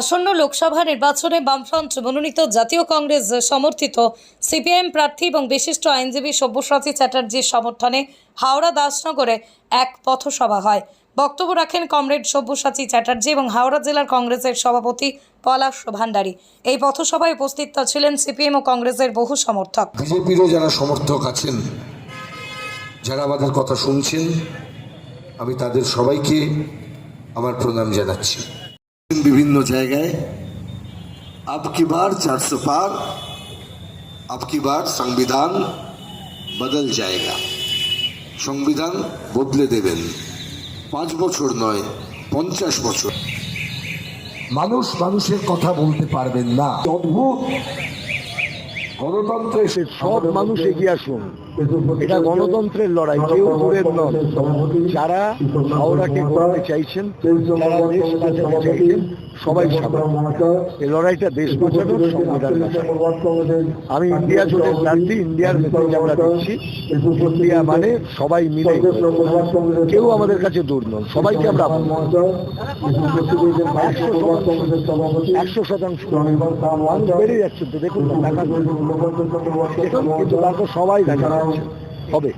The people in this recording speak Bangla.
আসন্ন লোকসভা নির্বাচনে বামফ্রন্ট মনোনীত জাতীয় কংগ্রেস সমর্থিত সিপিআইএম প্রার্থী এবং বিশিষ্ট আইনজীবী সব্যসাচী চ্যাটার্জির সমর্থনে হাওড়া দাসনগরে এক পথসভা হয়। বক্তব্য রাখেন কমরেড সব্যসাচী চ্যাটার্জি এবং হাওড়া জেলার কংগ্রেসের সভাপতি পলাশ ভান্ডারী এই পথসভায় উপস্থিত ছিলেন সিপিএম ও কংগ্রেসের বহু সমর্থক। বিজেপিরও যারা সমর্থক আছেন, যারা আমাদের কথা শুনছেন, আমি তাদের সবাইকে আমার প্রণাম জানাচ্ছি। বিভিন্ন জায়গায় আপকি বার চারশো পার আপকি বার সংবিধান বদল জায়গা সংবিধান বদলে দেবেন পাঁচ বছর নয় পঞ্চাশ বছর মানুষ মানুষের কথা বলতে পারবেন না অদ্ভুত গণতন্ত্রে সব মানুষ এগিয়ে আসুন এটা গণতন্ত্রের লড়াই কেউ দূরের নন যারা হাওড়াকে করতে চাইছেন যারা দেশ বাঁচাতে চাইছেন সবাই এই লড়াইটা দেশ বাঁচানোর সংবিধান আমি ইন্ডিয়া জোটের প্রার্থী ইন্ডিয়ার মেসেজ আমরা দিচ্ছি ইন্ডিয়া মানে সবাই মিলে কেউ আমাদের কাছে দূর নন সবাইকে আমরা মনে একশো শতাংশ বেড়ে যাচ্ছে তো দেখুন টাকা দেখুন কিন্তু তারপর সবাই দেখা হবে।